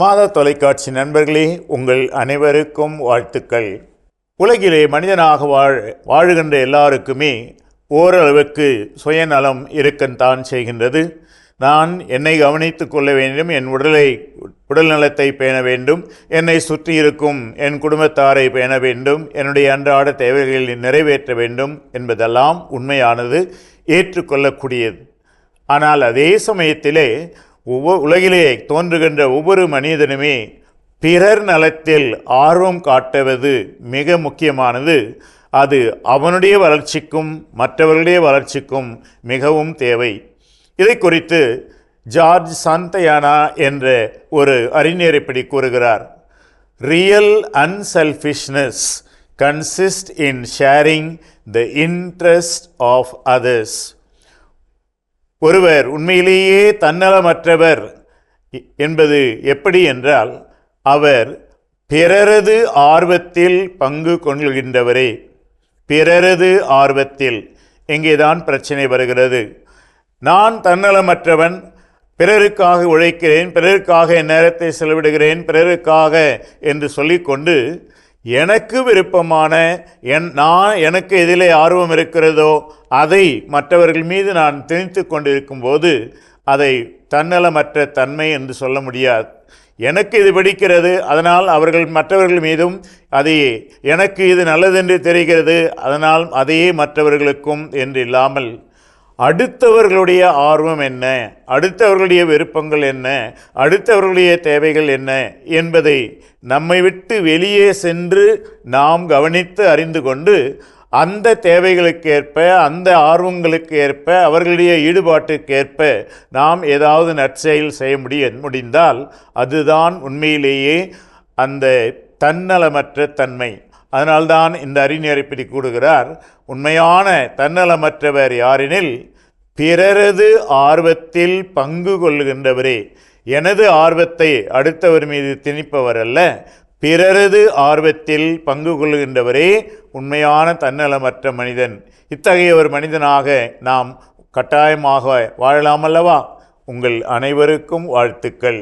மாத தொலைக்காட்சி நண்பர்களே உங்கள் அனைவருக்கும் வாழ்த்துக்கள். உலகிலே மனிதனாக வாழ் வாழுகின்ற எல்லாருக்குமே ஓரளவுக்கு சுயநலம் இருக்கத்தான் செய்கின்றது. நான் என்னை கவனித்து கொள்ள வேண்டும் என் உடலை உடல் நலத்தை பேண வேண்டும் என்னை சுற்றி இருக்கும் என் குடும்பத்தாரை பேண வேண்டும் என்னுடைய அன்றாட தேவைகளை நிறைவேற்ற வேண்டும் என்பதெல்லாம் உண்மையானது ஏற்றுக்கொள்ளக்கூடியது. ஆனால் அதே சமயத்திலே ஒவ்வொரு உலகிலே தோன்றுகின்ற ஒவ்வொரு மனிதனுமே பிறர் நலத்தில் ஆர்வம் காட்டுவது மிக முக்கியமானது. அது அவனுடைய வளர்ச்சிக்கும் மற்றவர்களுடைய வளர்ச்சிக்கும் மிகவும் தேவை. இதை குறித்து ஜார்ஜ் சாந்தயானா என்ற ஒரு அறிஞர் இப்படி கூறுகிறார். Real unselfishness consist in sharing the interest of others ஒருவர் உண்மையிலேயே தன்னலமற்றவர் என்பது எப்படி என்றால் அவர் பிறரது ஆர்வத்தில் பங்கு கொள்கின்றவரே. பிறரது ஆர்வத்தில். இங்கேதான் பிரச்சனை வருகிறது. நான் தன்னலமற்றவன் பிறருக்காக உழைக்கிறேன் பிறருக்காக என் நேரத்தை செலவிடுகிறேன் பிறருக்காக என்று சொல்லிக்கொண்டு எனக்கு விருப்பமான என் நான் எனக்கு எதிலே ஆர்வம் இருக்கிறதோ அதை மற்றவர்கள் மீது நான் திணித்து கொண்டிருக்கும் போது அதை தன்னலமற்ற தன்மை என்று சொல்ல முடியாது. எனக்கு இது பிடிக்கிறது அதனால் அவர்கள் மற்றவர்கள் மீதும் அதை எனக்கு இது நல்லதென்று தெரிகிறது அதனால் அதையே மற்றவர்களுக்கும் என்று இல்லாமல் அடுத்தவர்களுடைய ஆர்வம் என்ன அடுத்தவர்களுடைய விருப்பங்கள் என்ன அடுத்தவர்களுடைய தேவைகள் என்ன என்பதை நம்மை விட்டு வெளியே சென்று நாம் கவனித்து அறிந்து கொண்டு அந்த தேவைகளுக்கு ஏற்ப அந்த ஆர்வங்களுக்கு ஏற்ப அவர்களுடைய ஈடுபாட்டுக்கு ஏற்ப நாம் ஏதாவது நற்செயல் செய்ய முடிய முடிந்தால் அதுதான் உண்மையிலேயே அந்த தன்னலமற்ற தன்மை. அதனால்தான் இந்த அறிஞரை பிடி கூடுகிறார் உண்மையான தன்னலமற்றவர் யாரெனில் பிறரது ஆர்வத்தில் பங்கு கொள்ளுகின்றவரே எனது ஆர்வத்தை அடுத்தவர் மீது திணிப்பவர் அல்ல பிறரது ஆர்வத்தில் பங்கு கொள்கின்றவரே உண்மையான தன்னலமற்ற மனிதன். இத்தகைய ஒரு மனிதனாக நாம் கட்டாயமாக வாழலாமல்லவா? உங்கள் அனைவருக்கும் வாழ்த்துக்கள்.